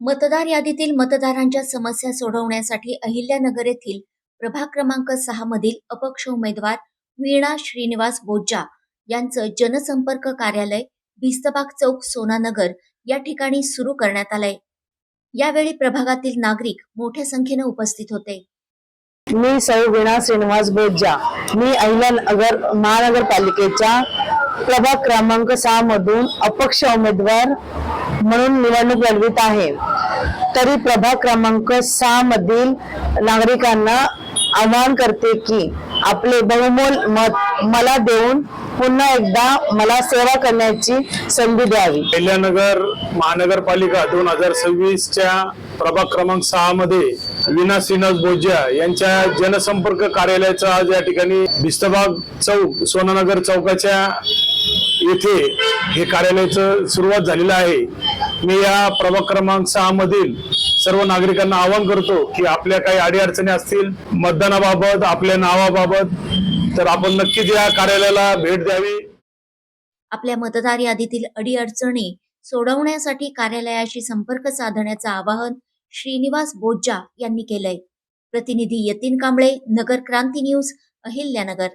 मतदार यादीतील मतदारांच्या समस्या सोडवण्यासाठी अहिल्यानगर येथील प्रभाग क्रमांक सहा मधील अपक्ष उमेदवार वीणा श्रीनिवास बोज्जा यांचं जनसंपर्क कार्यालय भिस्तबाग चौक सोनानगर या ठिकाणी सुरू करण्यात आलंय. यावेळी प्रभागातील नागरिक मोठ्या संख्येने उपस्थित होते. मी सौ वीणा श्रीनिवास बोज्जा. मी अहिल्यानगर महानगरपालिकेच्या प्रभाग क्रमांक सहा मधून अपक्ष उमेदवार म्हणून निवडणूक लढवित आहे. तरी प्रभाग क्रमांक सहा मधील नागरिकांना आवाहन करते की आपले बहुमोल मत मला देऊन पुन्हा एकदा मला सेवा करण्याची संधी द्यावी. अहिल्यानगर महानगरपालिका दोन हजार सव्वीसच्या प्रभाग क्रमांक सहा मध्ये विना श्रीनिवास बोज्या यांच्या जनसंपर्क कार्यालयाचा आज या ठिकाणी बिस्तबाग चौक सोनानगर चौकाच्या येथे हे कार्यालयाचं सुरुवात झालेलं आहे. मी या प्रभाग क्रमांक सहा मधील सर्व नागरिकांना आवाहन करतो की आपल्या काही अडीअडचणी असतील मतदानाबाबत आपल्या नावाबाबत तर आपण नक्कीच या कार्यालयाला भेट द्यावी. आपल्या मतदार यादीतील अडीअडचणी सोडवण्यासाठी कार्यालयाशी संपर्क साधण्याचं आवाहन श्रीनिवास बोज्जा यांनी केलंय. प्रतिनिधी यतीन कांबळे नगर क्रांती न्यूज अहिल्यानगर.